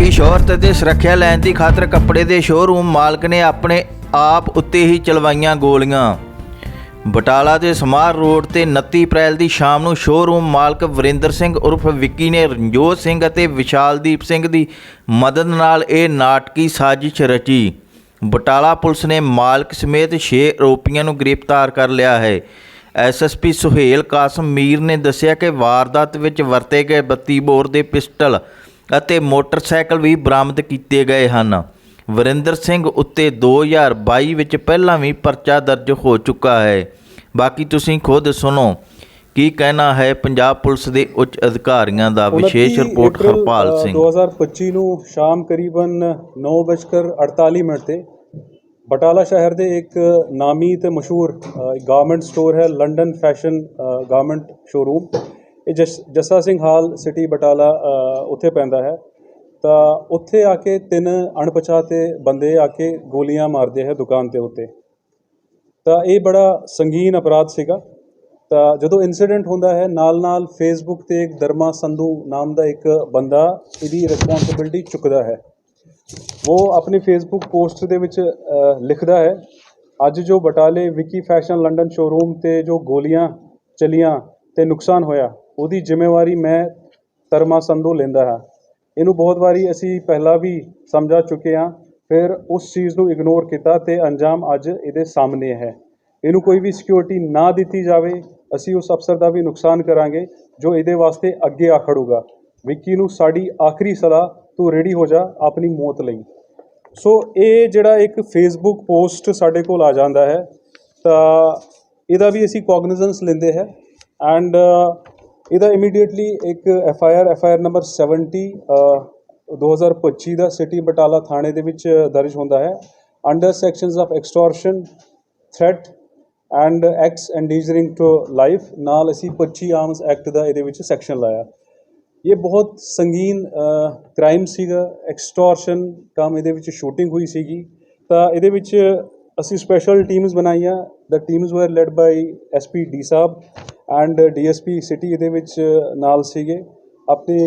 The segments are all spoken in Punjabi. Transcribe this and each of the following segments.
ਬਾਕੀ ਸ਼ੋਹਰਤ ਅਤੇ ਸੁਰੱਖਿਆ ਲੈਣ ਦੀ ਖਾਤਰ ਕੱਪੜੇ ਦੇ ਸ਼ੋਰੂਮ ਮਾਲਕ ਨੇ ਆਪਣੇ ਆਪ ਉੱਤੇ ਹੀ ਚਲਵਾਈਆਂ ਗੋਲੀਆਂ। ਬਟਾਲਾ ਦੇ ਸਮਾਰ ਰੋਡ ਤੇ 29 ਅਪ੍ਰੈਲ ਦੀ ਸ਼ਾਮ ਨੂੰ ਸ਼ੋਰੂਮ ਮਾਲਕ ਵਰਿੰਦਰ ਸਿੰਘ ਉਰਫ ਵਿੱਕੀ ਨੇ ਰਣਜੋਤ ਸਿੰਘ ਅਤੇ ਵਿਸ਼ਾਲਦੀਪ ਸਿੰਘ ਦੀ ਮਦਦ ਨਾਲ ਇਹ ਨਾਟਕੀ ਸਾਜ਼ਿਸ਼ ਰਚੀ। ਬਟਾਲਾ ਪੁਲਿਸ ਨੇ ਮਾਲਕ ਸਮੇਤ 6 ਆਰੋਪੀਆਂ ਨੂੰ ਗ੍ਰਿਫਤਾਰ ਕਰ ਲਿਆ ਹੈ। ਐਸਐਸਪੀ ਸੁਹੇਲ ਕਾਸਮ ਮੀਰ ਨੇ ਦੱਸਿਆ ਕਿ ਵਾਰਦਾਤ ਵਿੱਚ ਵਰਤੇ ਗਏ 32 ਬੋਰ ਦੇ ਪਿਸਟਲ ਅਤੇ ਮੋਟਰਸਾਈਕਲ ਵੀ ਬਰਾਮਦ ਕੀਤੇ ਗਏ ਹਨ। ਵਰਿੰਦਰ ਸਿੰਘ ਉੱਤੇ 2022 ਵਿੱਚ ਪਹਿਲਾਂ ਵੀ ਪਰਚਾ ਦਰਜ ਹੋ ਚੁੱਕਾ ਹੈ। ਬਾਕੀ ਤੁਸੀਂ ਖੁਦ ਸੁਣੋ ਕੀ ਕਹਿਣਾ ਹੈ ਪੰਜਾਬ ਪੁਲਿਸ ਦੇ ਉੱਚ ਅਧਿਕਾਰੀਆਂ ਦਾ? ਵਿਸ਼ੇਸ਼ 29 ਰਿਪੋਰਟ ਹਰਪਾਲ ਸਿੰਘ। 2025 ਨੂੰ ਸ਼ਾਮ ਕਰੀਬਨ 9:48 ਮਿੰਟ ਤੇ ਬਟਾਲਾ ਸ਼ਹਿਰ ਦੇ ਇੱਕ ਨਾਮੀ ਤੇ ਮਸ਼ਹੂਰ ਗਾਰਮੈਂਟ ਸਟੋਰ ਹੈ ਲੰਡਨ ਫੈਸ਼ਨ ਗਾਰਮੈਂਟ ਸ਼ੋਰੂਮ ਇਹ ਜਸ- ਜੱਸਾ ਸਿੰਘ ਹਾਲ ਸਿਟੀ ਬਟਾਲਾ ਉੱਥੇ ਪੈਂਦਾ ਹੈ। ਤਾਂ ਉੱਥੇ ਆ ਕੇ ਤਿੰਨ ਅਣਪਛਾਤੇ ਬੰਦੇ ਆ ਕੇ ਗੋਲੀਆਂ ਮਾਰਦੇ ਹੈ ਦੁਕਾਨ ਦੇ ਉੱਤੇ। ਤਾਂ ਇਹ ਬੜਾ ਸੰਗੀਨ ਅਪਰਾਧ ਸੀਗਾ। ਤਾਂ ਜਦੋਂ ਇਨਸੀਡੈਂਟ ਹੁੰਦਾ ਹੈ ਨਾਲ ਨਾਲ ਫੇਸਬੁੱਕ ਤੇ ਇੱਕ ਦਰਮਾ ਸੰਧੂ ਨਾਮ ਦਾ ਇੱਕ ਬੰਦਾ ਇਹਦੀ ਰਿਸਪੌਂਸਿਬਿਲਟੀ ਚੁੱਕਦਾ ਹੈ। ਉਹ ਆਪਣੀ ਫੇਸਬੁੱਕ ਪੋਸਟ ਦੇ ਵਿੱਚ ਲਿਖਦਾ ਹੈ, ਅੱਜ ਜੋ ਬਟਾਲੇ ਵਿਕੀ ਫੈਸ਼ਨ ਲੰਡਨ ਸ਼ੋਰੂਮ ਤੇ ਜੋ ਗੋਲੀਆਂ ਚਲੀਆਂ ਤੇ ਨੁਕਸਾਨ ਹੋਇਆ ਉਹਦੀ ਜ਼ਿੰਮੇਵਾਰੀ ਮੈਂ ਤਰਮਾ ਸੰਧੂ ਲੈਂਦਾ ਹਾਂ। ਇਹਨੂੰ ਬਹੁਤ ਵਾਰੀ ਅਸੀਂ ਪਹਿਲਾਂ ਵੀ ਸਮਝਾ ਚੁੱਕੇ ਹਾਂ, ਫਿਰ ਉਸ ਚੀਜ਼ ਨੂੰ ਇਗਨੋਰ ਕੀਤਾ ਤੇ ਅੰਜਾਮ ਅੱਜ ਇਹਦੇ ਸਾਹਮਣੇ ਹੈ। ਇਹਨੂੰ ਕੋਈ ਵੀ ਸਿਕਿਉਰਿਟੀ ਨਾ ਦਿੱਤੀ ਜਾਵੇ, ਅਸੀਂ ਉਸ ਅਫਸਰ ਦਾ ਵੀ ਨੁਕਸਾਨ ਕਰਾਂਗੇ, ਜੋ ਇਹਦੇ ਵਾਸਤੇ ਅੱਗੇ ਆ ਖੜੂਗਾ। ਵਿੱਕੀ ਨੂੰ ਸਾਡੀ ਆਖਰੀ ਸਲਾਹ, ਤੂੰ ਰੈਡੀ ਹੋ ਜਾ ਆਪਣੀ ਮੌਤ ਲਈ। ਸੋ ਇਹ ਜਿਹੜਾ ਇੱਕ ਫੇਸਬੁੱਕ ਪੋਸਟ ਸਾਡੇ ਕੋਲ ਆ ਜਾਂਦਾ ਹੈ, ਤਾਂ ਇਹਦਾ ਵੀ ਅਸੀਂ ਕੋਗਨੀਜ਼ੈਂਸ ਲੈਂਦੇ ਹੈ। ਐਂਡ ਇਹਦਾ ਇਮੀਡੀਏਟਲੀ ਇੱਕ F I R F I R number 70 ਅ, 2025 ਦਾ ਸਿਟੀ ਬਟਾਲਾ ਥਾਣੇ ਦੇ ਵਿੱਚ ਦਰਜ ਹੁੰਦਾ ਹੈ। Under sections of extortion threat and acts endangering to life ਨਾਲ ਅਸੀਂ 25 ਆਰਮਸ ਐਕਟ ਦਾ ਇਹਦੇ ਵਿੱਚ ਸੈਕਸ਼ਨ ਲਾਇਆ। ਇਹ ਬਹੁਤ ਸੰਗੀਨ ਕ੍ਰਾਈਮ ਸੀਗਾ। ਐਕਸਟੋਰਸ਼ਨ ਕੰਮ ਇਹਦੇ ਵਿੱਚ ਸ਼ੂਟਿੰਗ ਹੋਈ ਸੀਗੀ। ਤਾਂ ਇਹਦੇ ਵਿੱਚ ਅਸੀਂ ਸਪੈਸ਼ਲ ਟੀਮਸ ਬਣਾਈਆਂ। The teams were led by SP D sahib and DSP city ਇਹਦੇ ਵਿੱਚ ਨਾਲ ਸੀਗੇ। ਆਪਣੇ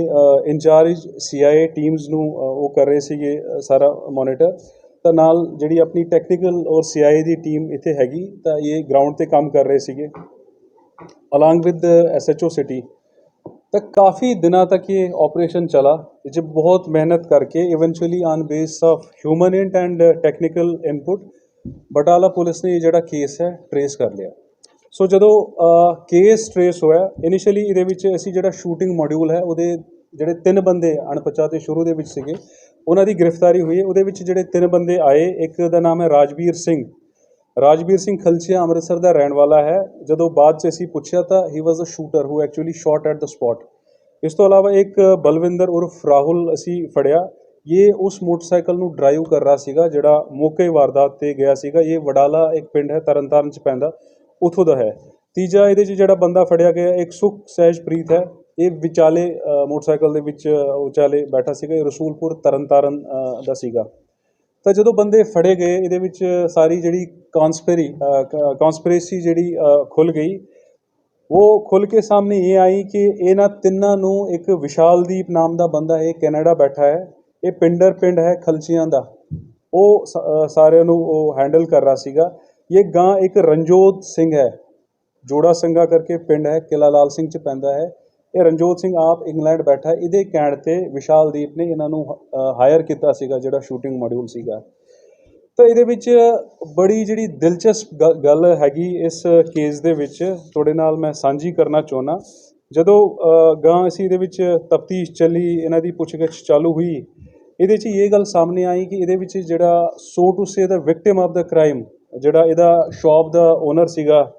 ਇੰਚਾਰਜ ਸੀਆਈਏ ਟੀਮਸ ਨੂੰ ਉਹ ਕਰ ਰਹੇ ਸੀਗੇ ਸਾਰਾ ਮੋਨੀਟਰ ਤਾਂ ਨਾਲ ਜਿਹੜੀ ਆਪਣੀ ਟੈਕਨੀਕਲ ਔਰ ਸੀਆਈਏ ਦੀ ਟੀਮ ਇੱਥੇ ਹੈਗੀ, ਤਾਂ ਇਹ ਗਰਾਊਂਡ ਤੇ ਕੰਮ ਕਰ ਰਹੇ ਸੀਗੇ। ਅਲੋਂਗ ਵਿਦ ਐਸਐਚਓ ਸਿਟੀ ਤਾਂ ਕਾਫੀ ਦਿਨਾਂ ਤੱਕ ਇਹ ਆਪਰੇਸ਼ਨ ਚਲਾ ਇਹ 'ਚ ਬਹੁਤ ਮਿਹਨਤ ਕਰਕੇ eventually on base of human int and technical input Batala police ਨੇ ਇਹ ਜਿਹੜਾ ਕੇਸ ਹੈ ਟਰੇਸ ਕਰ ਲਿਆ। ਸੋ ਜਦੋਂ ਕੇਸ ਟਰੇਸ ਹੋਇਆ ਇਨੀਸ਼ੀਅਲੀ ਇਹਦੇ ਵਿੱਚ ਅਸੀਂ ਜਿਹੜਾ ਸ਼ੂਟਿੰਗ ਮੋਡਿਊਲ ਹੈ, ਉਹਦੇ ਜਿਹੜੇ ਤਿੰਨ ਬੰਦੇ ਅਣਪਛਾਤੇ ਸ਼ੁਰੂ ਦੇ ਵਿੱਚ ਸੀਗੇ, ਉਹਨਾਂ ਦੀ ਗ੍ਰਿਫਤਾਰੀ ਹੋਈ ਉਹਦੇ ਵਿੱਚ ਜਿਹੜੇ ਤਿੰਨ ਬੰਦੇ ਆਏ, ਇੱਕ ਦਾ ਨਾਮ ਹੈ ਰਾਜਵੀਰ ਸਿੰਘ। ਰਾਜਵੀਰ ਸਿੰਘ ਖਲਚੀਆ ਅੰਮ੍ਰਿਤਸਰ ਦਾ ਰਹਿਣ ਵਾਲਾ ਹੈ। ਜਦੋਂ ਬਾਅਦ 'ਚ ਅਸੀਂ ਪੁੱਛਿਆ ਤਾਂ he was a shooter who actually shot at the spot ਇਸ ਤੋਂ ਇਲਾਵਾ ਇੱਕ ਬਲਵਿੰਦਰ ਉਰਫ ਰਾਹੁਲ ਅਸੀਂ ਫੜਿਆ। ਇਹ ਉਸ ਮੋਟਰਸਾਈਕਲ ਨੂੰ ਡਰਾਈਵ ਕਰ ਰਿਹਾ ਸੀਗਾ ਜਿਹੜਾ ਮੌਕੇ ਵਾਰਦਾਤ ਤੇ ਗਿਆ ਸੀਗਾ। ਇਹ ਵਡਾਲਾ ਇੱਕ ਪਿੰਡ ਹੈ ਤਰਨਤਾਰਨ 'ਚ ਪੈਂਦਾ ਉੱਥੋਂ ਦਾ ਹੈ। ਤੀਜਾ ਇਹਦੇ 'ਚ ਜਿਹੜਾ ਬੰਦਾ ਫੜਿਆ ਗਿਆ ਇੱਕ ਸੁਖ ਸਹਿਜਪ੍ਰੀਤ ਹੈ। ਇਹ ਵਿਚਾਲੇ ਮੋਟਰਸਾਈਕਲ ਦੇ ਵਿੱਚ ਅ, ਵਿਚਾਲੇ ਬੈਠਾ ਸੀਗਾ ਇਹ ਰਸੂਲਪੁਰ ਤਰਨਤਾਰਨ ਦਾ ਸੀਗਾ। ਤਾਂ ਜਦੋਂ ਬੰਦੇ ਫੜੇ ਗਏ ਇਹਦੇ ਵਿੱਚ ਸਾਰੀ ਜਿਹੜੀ ਕਨਸਪੀਰੀ ਕਨਸਪੀਰੇਸੀ ਜਿਹੜੀ ਅ, ਖੁੱਲ ਗਈ। ਉਹ ਖੁੱਲ ਕੇ ਸਾਹਮਣੇ ਇਹ ਆਈ ਕਿ ਇਹਨਾਂ ਤਿੰਨਾਂ ਨੂੰ ਇੱਕ ਵਿਸ਼ਾਲਦੀਪ ਨਾਮ ਦਾ ਬੰਦਾ ਹੈ ਕੈਨੇਡਾ ਬੈਠਾ ਹੈ। ਇਹ ਪਿੰਡਰ ਪਿੰਡ ਹੈ ਖਲਚੀਆਂ ਦਾ। ਉਹ ਸ- ਸਾਰਿਆਂ ਨੂੰ ਉਹ ਹੈਂਡਲ ਕਰ ਰਿਹਾ ਸੀਗਾ। ਇਹ ਗਾਂ ਇੱਕ ਰਣਜੋਤ ਸਿੰਘ ਹੈ। ਜੋੜਾ ਸਿੰਘਾ ਕਰਕੇ ਪਿੰਡ ਹੈ ਕਿਲਾ ਲਾਲ ਸਿੰਘ ਚ ਪੈਂਦਾ ਹੈ। ਇਹ ਰਣਜੋਤ ਸਿੰਘ ਆਪ ਇੰਗਲੈਂਡ ਬੈਠਾ ਇਹਦੇ ਕਹਿਣ ਤੇ ਵਿਸ਼ਾਲਦੀਪ ਨੇ ਇਹਨਾਂ ਨੂੰ ਹਾਇਰ ਕੀਤਾ ਸੀਗਾ, ਜਿਹੜਾ ਸ਼ੂਟਿੰਗ ਮੋਡਿਊਲ ਸੀਗਾ। ਤਾਂ ਇਹਦੇ ਵਿੱਚ ਬੜੀ ਜਿਹੜੀ ਦਿਲਚਸਪ ਗ- ਗੱਲ ਹੈਗੀ ਇਸ ਕੇਸ ਦੇ ਵਿੱਚ। ਤੁਹਾਡੇ ਨਾਲ ਮੈਂ ਸਾਂਝੀ ਕਰਨਾ ਚਾਹੁੰਦਾ। ਜਦੋਂ ਗਾਂ ਅਸੀਂ ਇਹਦੇ ਵਿੱਚ ਤਫਤੀਸ਼ ਚੱਲੀ, ਇਹਨਾਂ ਦੀ ਪੁੱਛਗਿੱਛ ਚਾਲੂ ਹੋਈ ਇਹਦੇ 'ਚ ਇਹ ਗੱਲ ਸਾਹਮਣੇ ਆਈ ਕਿ ਇਹਦੇ ਵਿੱਚ ਜਿਹੜਾ so to say the victim of the crime ਜਿਹੜਾ ਇਹਦਾ ਸ਼ਾਪ ਦਾ ਓਨਰ ਸੀਗਾ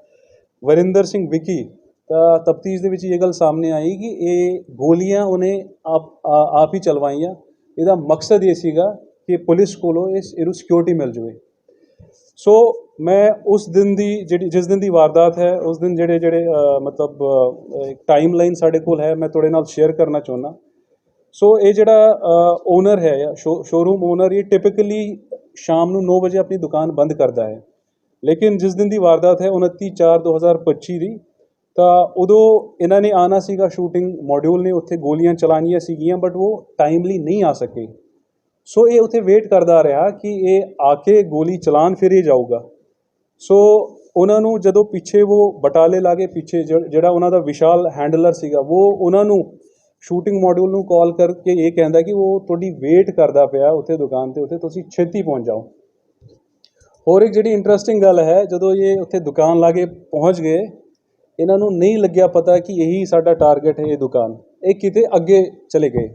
ਵਰਿੰਦਰ ਸਿੰਘ ਵਿੱਕੀ ਤਾਂ ਤਫਤੀਸ਼ ਦੇ ਵਿੱਚ ਇਹ ਗੱਲ ਸਾਹਮਣੇ ਆਈ ਕਿ ਇਹ ਗੋਲੀਆਂ ਉਹਨੇ ਆਪ ਆ- ਆਪ ਹੀ ਚਲਵਾਈਆਂ। ਇਹਦਾ ਮਕਸਦ ਇਹ ਸੀਗਾ ਕਿ ਪੁਲਿਸ ਕੋਲੋਂ ਇਸ ਇਹਨੂੰ ਸਿਕਿਉਰਿਟੀ ਮਿਲ ਜਾਵੇ। ਸੋ ਮੈਂ ਉਸ ਦਿਨ ਦੀ ਜਿਹੜੀ ਜਿਸ ਦਿਨ ਦੀ ਵਾਰਦਾਤ ਹੈ ਉਸ ਦਿਨ ਜਿਹੜੇ ਜਿਹੜੇ ਮਤਲਬ ਅ, ਇੱਕ ਟਾਈਮ ਲਾਈਨ ਸਾਡੇ ਕੋਲ ਹੈ ਮੈਂ ਤੁਹਾਡੇ ਨਾਲ ਸ਼ੇਅਰ ਕਰਨਾ ਚਾਹੁੰਦਾ। ਸੋ ਇਹ ਜਿਹੜਾ ਓਨਰ ਹੈ ਜਾਂ ਸ਼ੋਰੂਮ ਓਨਰ ਇਹ ਟਿਪੀਕਲੀ ਸ਼ਾਮ ਨੂੰ 9 ਵਜੇ ਆਪਣੀ ਦੁਕਾਨ ਬੰਦ ਕਰਦਾ ਹੈ। ਲੇਕਿਨ ਜਿਸ ਦਿਨ ਦੀ ਵਾਰਦਾਤ ਹੈ 29 4 2025 ਦੀ, ਤਾਂ ਉਦੋਂ ਇਹਨਾਂ ਨੇ ਆਣਾ ਸੀਗਾ ਸ਼ੂਟਿੰਗ ਮੋਡਿਊਲ ਨੇ, ਉੱਥੇ ਗੋਲੀਆਂ ਚਲਾਉਣੀਆਂ ਸੀਗੀਆਂ ਬਟ ਉਹ ਟਾਈਮਲੀ ਨਹੀਂ ਆ ਸਕੇ। ਸੋ ਇਹ ਉੱਥੇ ਵੇਟ ਕਰਦਾ ਰਿਹਾ ਕਿ ਇਹ ਆ ਕੇ ਗੋਲੀ ਚਲਾਣ ਫਿਰ ਇਹ ਜਾਊਗਾ। ਸੋ ਉਹਨਾਂ ਨੂੰ ਜਦੋਂ ਪਿੱਛੇ ਉਹ ਬਟਾਲੇ ਲਾਗੇ ਪਿੱਛੇ, ਜਿਹ- ਜਿਹੜਾ ਉਹਨਾਂ ਦਾ ਵਿਸ਼ਾਲ ਹੈਂਡਲਰ ਸੀਗਾ, ਉਹ ਉਹਨਾਂ ਨੂੰ ਸ਼ੂਟਿੰਗ ਮੋਡਿਊਲ ਨੂੰ ਕਾਲ ਕਰਕੇ ਇਹ ਕਹਿੰਦਾ ਕਿ ਉਹ ਤੁਹਾਡੀ ਵੇਟ ਕਰਦਾ ਪਿਆ ਉੱਥੇ ਦੁਕਾਨ ਤੇ, ਉੱਥੇ ਤੁਸੀਂ ਛੇਤੀ ਪਹੁੰਚ ਜਾਓ। ਹੋਰ ਇੱਕ ਜਿਹੜੀ ਇੰਟਰਸਟਿੰਗ ਗੱਲ ਹੈ, ਜਦੋਂ ਇਹ ਉੱਥੇ ਦੁਕਾਨ ਲਾਗੇ ਪਹੁੰਚ ਗਏ, ਇਹਨਾਂ ਨੂੰ ਨਹੀਂ ਲੱਗਿਆ ਪਤਾ ਕਿ ਇਹੀ ਸਾਡਾ ਟਾਰਗੇਟ ਹੈ ਇਹ ਦੁਕਾਨ। ਇਹ ਕਿਤੇ ਅੱਗੇ ਚਲੇ ਗਏ।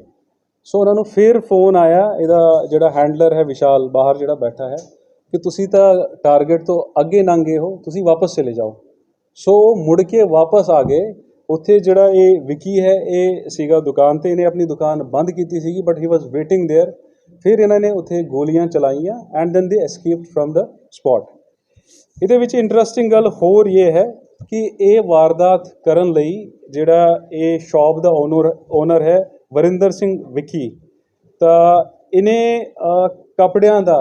ਸੋ ਉਹਨਾਂ ਨੂੰ ਫਿਰ ਫੋਨ ਆਇਆ, ਇਹਦਾ ਜਿਹੜਾ ਹੈਂਡਲਰ ਹੈ ਵਿਸ਼ਾਲ, ਬਾਹਰ ਜਿਹੜਾ ਬੈਠਾ ਹੈ, ਕਿ ਤੁਸੀਂ ਤਾਂ ਟਾਰਗੇਟ ਤੋਂ ਅੱਗੇ ਲੰਘ ਗਏ ਹੋ, ਤੁਸੀਂ ਵਾਪਸ ਚਲੇ ਜਾਓ। ਸੋ ਉਹ ਮੁੜ ਕੇ ਵਾਪਸ ਆ ਗਏ ਉੱਥੇ ਜਿਹੜਾ ਇਹ ਵਿਕੀ ਹੈ ਇਹ ਸੀਗਾ ਦੁਕਾਨ ਤੇ ਇਹਨੇ ਆਪਣੀ ਦੁਕਾਨ ਬੰਦ ਕੀਤੀ ਸੀਗੀ but he was waiting there ਫਿਰ ਇਹਨਾਂ ਨੇ ਉੱਥੇ ਗੋਲੀਆਂ ਚਲਾਈਆਂ ਐਂਡ ਦੈਨ ਦੇ ਐਸਕੇਪਡ ਫਰਮ ਦਾ ਸਪੌਟ ਇਹਦੇ ਵਿੱਚ ਇੰਟਰਸਟਿੰਗ ਗੱਲ ਹੋਰ ਇਹ ਹੈ ਕਿ ਇਹ ਵਾਰਦਾਤ ਕਰਨ ਲਈ ਜਿਹੜਾ ਇਹ ਸ਼ਾਪ ਦਾ ਓਨਰ ਓਨਰ ਹੈ ਵਰਿੰਦਰ ਸਿੰਘ ਵਿਕੀ ਤਾਂ ਇਹਨੇ ਅ, ਕੱਪੜਿਆਂ ਦਾ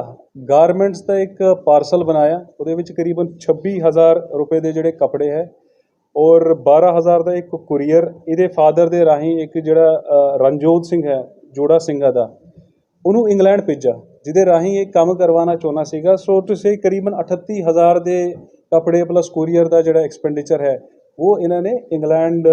ਗਾਰਮੈਂਟਸ ਦਾ ਇੱਕ ਪਾਰਸਲ ਬਣਾਇਆ ਉਹਦੇ ਵਿੱਚ ਕਰੀਬਨ 26000 ਰੁਪਏ ਦੇ ਜਿਹੜੇ ਕੱਪੜੇ ਹੈ ਔਰ 12000 ਦਾ ਇੱਕ ਕੁਰੀਅਰ ਇਹਦੇ ਫਾਦਰ ਦੇ ਰਾਹੀਂ ਇੱਕ ਜਿਹੜਾ ਰਣਜੋਤ ਸਿੰਘ ਹੈ, ਜੋੜਾ ਸਿੰਘਾ ਦਾ, ਉਹਨੂੰ ਇੰਗਲੈਂਡ ਭੇਜਿਆ, ਜਿਹਦੇ ਰਾਹੀਂ ਇਹ ਕੰਮ ਕਰਵਾਉਣਾ ਚਾਹੁੰਦਾ ਸੀਗਾ। ਸੋ ਤੁਸੀਂ ਸੇ ਕਰੀਬਨ 38000 ਦੇ ਕੱਪੜੇ ਪਲੱਸ ਕੁਰੀਅਰ ਦਾ ਜਿਹੜਾ ਐਕਸਪੈਂਡੀਚਰ ਹੈ, ਉਹ ਇਹਨਾਂ ਨੇ ਇੰਗਲੈਂਡ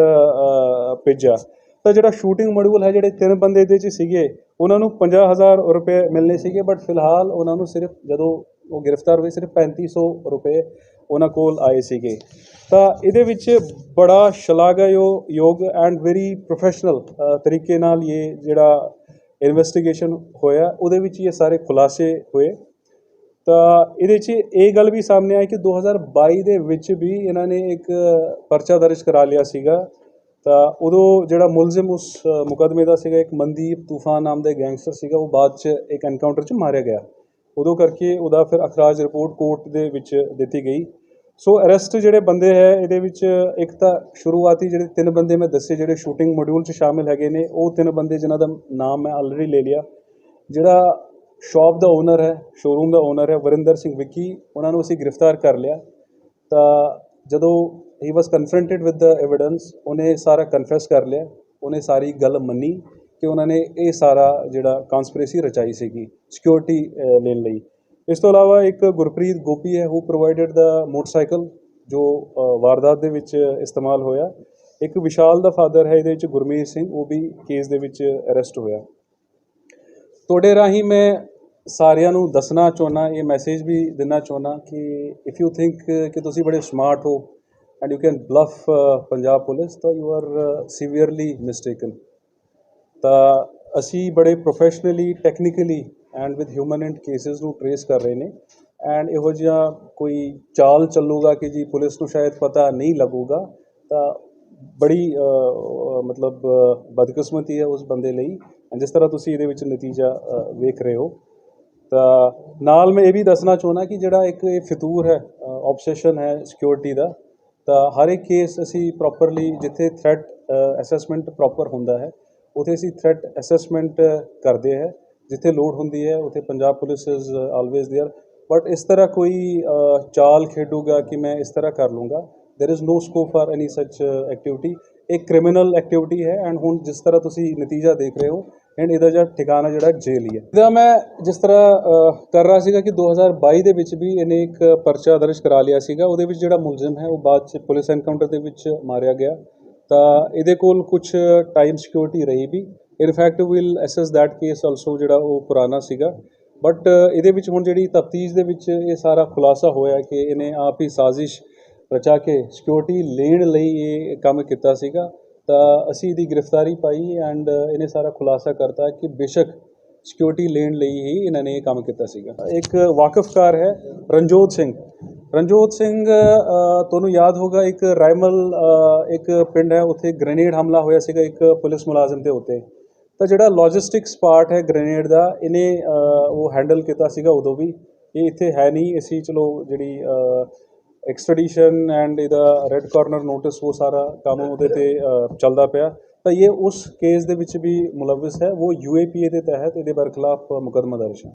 ਭੇਜਿਆ। ਤਾਂ ਜਿਹੜਾ ਸ਼ੂਟਿੰਗ ਮੋਡਿਊਲ ਹੈ, ਜਿਹੜੇ ਤਿੰਨ ਬੰਦੇ ਦੇ 'ਚ ਸੀਗੇ, ਉਹਨਾਂ ਨੂੰ 50000 ਰੁਪਏ ਮਿਲਨੇ ਸੀਗੇ ਬਟ ਫਿਲਹਾਲ ਉਹਨਾਂ ਨੂੰ ਸਿਰਫ, ਜਦੋਂ ਉਹ ਗ੍ਰਿਫਤਾਰ ਹੋਏ, ਸਿਰਫ 3500 ਰੁਪਏ ਉਹਨਾਂ ਕੋਲ ਆਏ ਸੀਗੇ। ਤਾਂ ਇਹਦੇ ਵਿੱਚ ਬੜਾ ਸ਼ਲਾਘਾਯੋਗ ਯੋਗ ਐਂਡ ਵੈਰੀ ਪ੍ਰੋਫੈਸ਼ਨਲ ਤਰੀਕੇ ਨਾਲ ਇਹ ਜਿਹੜਾ ਇਨਵੈਸਟੀਗੇਸ਼ਨ ਹੋਇਆ ਉਹਦੇ ਵਿੱਚ ਇਹ ਸਾਰੇ ਖੁਲਾਸੇ ਹੋਏ। ਤਾਂ ਇਹਦੇ 'ਚ ਇਹ ਗੱਲ ਵੀ ਸਾਹਮਣੇ ਆਈ ਕਿ 2022 ਦੇ ਵਿੱਚ ਵੀ ਇਹਨਾਂ ਨੇ ਇੱਕ ਪਰਚਾ ਦਰਜ ਕਰਾ ਲਿਆ ਸੀਗਾ। ਤਾਂ ਉਦੋਂ ਜਿਹੜਾ ਮੁਲਜ਼ਮ ਉਸ ਅ, ਮੁਕੱਦਮੇ ਦਾ ਸੀਗਾ ਇੱਕ ਮਨਦੀਪ ਤੂਫਾਨ ਨਾਮ ਦਾ ਗੈਂਗਸਟਰ ਸੀਗਾ ਉਹ ਬਾਅਦ 'ਚ ਇੱਕ ਐਨਕਾਊਂਟਰ 'ਚ ਮਾਰਿਆ ਗਿਆ। ਉਦੋਂ ਕਰਕੇ ਉਹਦਾ ਫਿਰ ਅਖਰਾਜ ਰਿਪੋਰਟ ਕੋਰਟ ਦੇ ਵਿੱਚ ਦਿੱਤੀ ਗਈ। ਸੋ ਅਰੈਸਟ ਜਿਹੜੇ ਬੰਦੇ ਹੈ, ਇਹਦੇ ਵਿੱਚ ਇੱਕ ਤਾਂ ਸ਼ੁਰੂਆਤੀ ਜਿਹੜੇ ਤਿੰਨ ਬੰਦੇ ਮੈਂ ਦੱਸੇ ਜਿਹੜੇ ਸ਼ੂਟਿੰਗ ਮੋਡਿਊਲ 'ਚ ਸ਼ਾਮਿਲ ਹੈਗੇ ਨੇ, ਉਹ ਤਿੰਨ ਬੰਦੇ ਜਿਨ੍ਹਾਂ ਦਾ ਨਾਮ ਮੈਂ ਆਲਰੇਡੀ ਲੈ ਲਿਆ। ਜਿਹੜਾ ਸ਼ਾਪ ਦਾ ਓਨਰ ਹੈ ਸ਼ੋਰੂਮ ਦਾ ਓਨਰ ਹੈ, ਵਰਿੰਦਰ ਸਿੰਘ ਵਿੱਕੀ, ਉਹਨਾਂ ਨੂੰ ਅਸੀਂ ਗ੍ਰਿਫਤਾਰ ਕਰ ਲਿਆ। ਤਾਂ ਜਦੋਂ ਹੀ ਵਾਸ ਕਨਫਰੰਟਡ ਵਿਦ ਦ ਐਵੀਡੈਂਸ ਉਹਨੇ ਸਾਰਾ ਕਨਫੈਸ ਕਰ ਲਿਆ, ਉਹਨੇ ਸਾਰੀ ਗੱਲ ਮੰਨੀ। ਕਿ ਉਹਨਾਂ ਨੇ ਇਹ ਸਾਰਾ ਜਿਹੜਾ ਕਨਸਪੀਰੇਸੀ ਰਚਾਈ ਸੀਗੀ ਸਿਕਿਉਰਿਟੀ ਲੈਣ ਲਈ। ਇਸ ਤੋਂ ਇਲਾਵਾ ਇੱਕ ਗੁਰਪ੍ਰੀਤ ਗੋਪੀ ਹੈ ਹੂ ਪ੍ਰੋਵਾਈਡਡ ਦਾ ਮੋਟਰਸਾਈਕਲ ਜੋ ਵਾਰਦਾਤ ਦੇ ਵਿੱਚ ਇਸਤੇਮਾਲ ਹੋਇਆ। ਇੱਕ ਵਿਸ਼ਾਲ ਦਾ ਫਾਦਰ ਹੈ, ਇਹਦੇ ਵਿੱਚ ਗੁਰਮੀਤ ਸਿੰਘ, ਉਹ ਵੀ ਕੇਸ ਦੇ ਵਿੱਚ ਅਰੈਸਟ ਹੋਇਆ। ਤੁਹਾਡੇ ਰਾਹੀਂ ਮੈਂ ਸਾਰਿਆਂ ਨੂੰ ਦੱਸਣਾ ਚਾਹੁੰਦਾ ਇਹ ਮੈਸੇਜ ਵੀ ਦੇਣਾ ਚਾਹੁੰਦਾ ਕਿ ਇਫ ਯੂ ਥਿੰਕ ਕਿ ਤੁਸੀਂ ਬੜੇ ਸਮਾਰਟ ਹੋ and you can bluff Punjab police, ਤਾਂ ਯੂ ਆਰ ਸੀਵੀਅਰਲੀ ਮਿਸਟੇਕਨ ਤਾਂ ਅਸੀਂ ਬੜੇ professionally technically and with human and cases ਨੂੰ ਟਰੇਸ ਕਰ ਰਹੇ ਨੇ ਐਂਡ ਇਹੋ ਜਿਹਾ ਕੋਈ ਚਾਲ ਚੱਲੂਗਾ ਕਿ ਜੀ ਪੁਲਿਸ ਨੂੰ ਸ਼ਾਇਦ ਪਤਾ ਨਹੀਂ ਲੱਗੂਗਾ ਤਾਂ ਬੜੀ ਮਤਲਬ ਬਦਕਿਸਮਤੀ ਹੈ ਉਸ ਬੰਦੇ ਲਈ ਜਿਸ ਤਰ੍ਹਾਂ ਤੁਸੀਂ ਇਹਦੇ ਵਿੱਚ ਨਤੀਜਾ ਵੇਖ ਰਹੇ ਹੋ ਤਾਂ ਨਾਲ ਮੈਂ ਇਹ ਵੀ ਦੱਸਣਾ ਚਾਹੁੰਦਾ ਕਿ ਜਿਹੜਾ ਇੱਕ ਇਹ ਫਿਤੂਰ ਹੈ ਆਬਸੈਸ਼ਨ ਹੈ ਸਿਕਿਉਰਿਟੀ ਦਾ ਤਾਂ ਹਰ ਇੱਕ ਕੇਸ ਅਸੀਂ ਪ੍ਰੋਪਰਲੀ ਜਿੱਥੇ ਥ੍ਰੈਟ ਅਸੈਸਮੈਂਟ ਪ੍ਰੋਪਰ ਹੁੰਦਾ ਹੈ ਉਥੇ ਅਸੀਂ ਥ੍ਰੈਟ ਅਸੈਸਮੈਂਟ ਕਰਦੇ ਹੈ ਜਿੱਥੇ ਲੋਡ ਹੁੰਦੀ ਹੈ ਉਥੇ Punjab police is always there but ਇਸ ਤਰ੍ਹਾਂ ਕੋਈ ਅ, ਚਾਲ ਖੇਡੂਗਾ ਕਿ ਮੈਂ ਇਸ ਤਰ੍ਹਾਂ ਕਰ ਲੂੰਗਾ there is no scope for any such activity ਇਹ ਕ੍ਰਿਮੀਨਲ ਐਕਟੀਵਿਟੀ ਹੈ ਐਂਡ ਹੁਣ ਜਿਸ ਤਰ੍ਹਾਂ ਤੁਸੀਂ ਨਤੀਜਾ ਦੇਖ ਰਹੇ ਹੋ ਐਂਡ ਇਹਦਾ ਜਿਹੜਾ ਠਿਕਾਣਾ ਜਿਹੜਾ ਜੇਲ੍ਹ ਹੀ ਹੈ ਇਹਦਾ ਮੈਂ ਜਿਸ ਤਰ੍ਹਾਂ ਅ, ਕਰ ਰਿਹਾ ਸੀਗਾ ਕਿ 2022 ਦੇ ਵਿੱਚ ਵੀ ਇਹਨੇ ਇੱਕ ਪਰਚਾ ਦਰਜ ਕਰਾ ਲਿਆ ਸੀਗਾ ਉਹਦੇ ਵਿੱਚ ਜਿਹੜਾ ਮੁਲਜ਼ਮ ਹੈ ਉਹ ਬਾਅਦ ਚ ਪੁਲਿਸ ਐਨਕਾਊਂਟਰ ਦੇ ਵਿੱਚ ਮਾਰਿਆ ਗਿਆ ਤਾਂ ਇਹਦੇ ਕੋਲ ਕੁਝ ਟਾਈਮ ਸਿਕਿਉਰਿਟੀ ਰਹੀ ਵੀ। In fact will assess that case also ਜਿਹੜਾ ਉਹ ਪੁਰਾਣਾ ਸੀਗਾ। ਬਟ ਇਹਦੇ ਵਿੱਚ ਹੁਣ ਜਿਹੜੀ ਤਫਤੀਸ਼ ਦੇ ਵਿੱਚ ਇਹ ਸਾਰਾ ਖੁਲਾਸਾ ਹੋਇਆ ਕਿ ਇਹਨੇ ਆਪ ਹੀ ਸਾਜ਼ਿਸ਼ ਰਚਾ ਕੇ ਸਿਕਿਉਰਿਟੀ ਲੈਣ ਲਈ ਇਹ ਕੰਮ ਕੀਤਾ ਸੀਗਾ। ਤਾਂ ਅਸੀਂ ਇਹਦੀ ਗ੍ਰਿਫਤਾਰੀ ਪਾਈ ਐਂਡ ਇਹਨੇ ਸਾਰਾ ਖੁਲਾਸਾ ਕਰਤਾ ਕਿ ਬੇਸ਼ੱਕ ਸਿਕਿਉਰਿਟੀ ਲੈਣ ਲਈ ਹੀ ਇਹਨਾਂ ਨੇ ਇਹ ਕੰਮ ਕੀਤਾ ਸੀਗਾ। ਇੱਕ ਵਾਕਫਕਾਰ ਹੈ, ਰਣਜੋਤ ਸਿੰਘ। ਰਣਜੋਤ ਸਿੰਘ ਤੁਹਾਨੂੰ ਯਾਦ ਹੋਗਾ ਇੱਕ ਰਾਇਮਲ ਇੱਕ ਪਿੰਡ ਹੈ, ਉੱਥੇ ਗ੍ਰੇਨੇਡ ਹਮਲਾ ਹੋਇਆ ਸੀਗਾ ਇੱਕ ਪੁਲਿਸ ਮੁਲਾਜ਼ਮ ਦੇ ਉੱਤੇ। ਤਾਂ ਜਿਹੜਾ ਲੌਜਿਸਟਿਕਸ ਪਾਰਟ ਹੈ ਗ੍ਰੇਨੇਡ ਦਾ, ਇਹਨੇ ਉਹ ਹੈਂਡਲ ਕੀਤਾ ਸੀਗਾ ਉਦੋਂ ਵੀ। ਇਹ ਇੱਥੇ ਹੈ ਨਹੀਂ ਅਸੀਂ ਚਲੋ ਜਿਹੜੀ ਐਕਸਟ੍ਰੈਡੀਸ਼ਨ ਐਂਡ ਇਹਦਾ ਰੈੱਡ ਕਾਰਨਰ ਨੋਟਿਸ ਉਹ ਸਾਰਾ ਕੰਮ ਉਹਦੇ ਤੇ ਚੱਲਦਾ ਪਿਆ। ਤਾਂ ਇਹ ਉਸ ਕੇਸ ਦੇ ਵਿੱਚ ਵੀ ਮੁਲਵਿਸ ਹੈ, ਉਹ ਯੂ ਏ ਪੀ ਏ ਦੇ ਤਹਿਤ ਇਹਦੇ ਬਰਖਲਾਫ ਮੁਕੱਦਮਾ ਦਰਜ ਹੈ।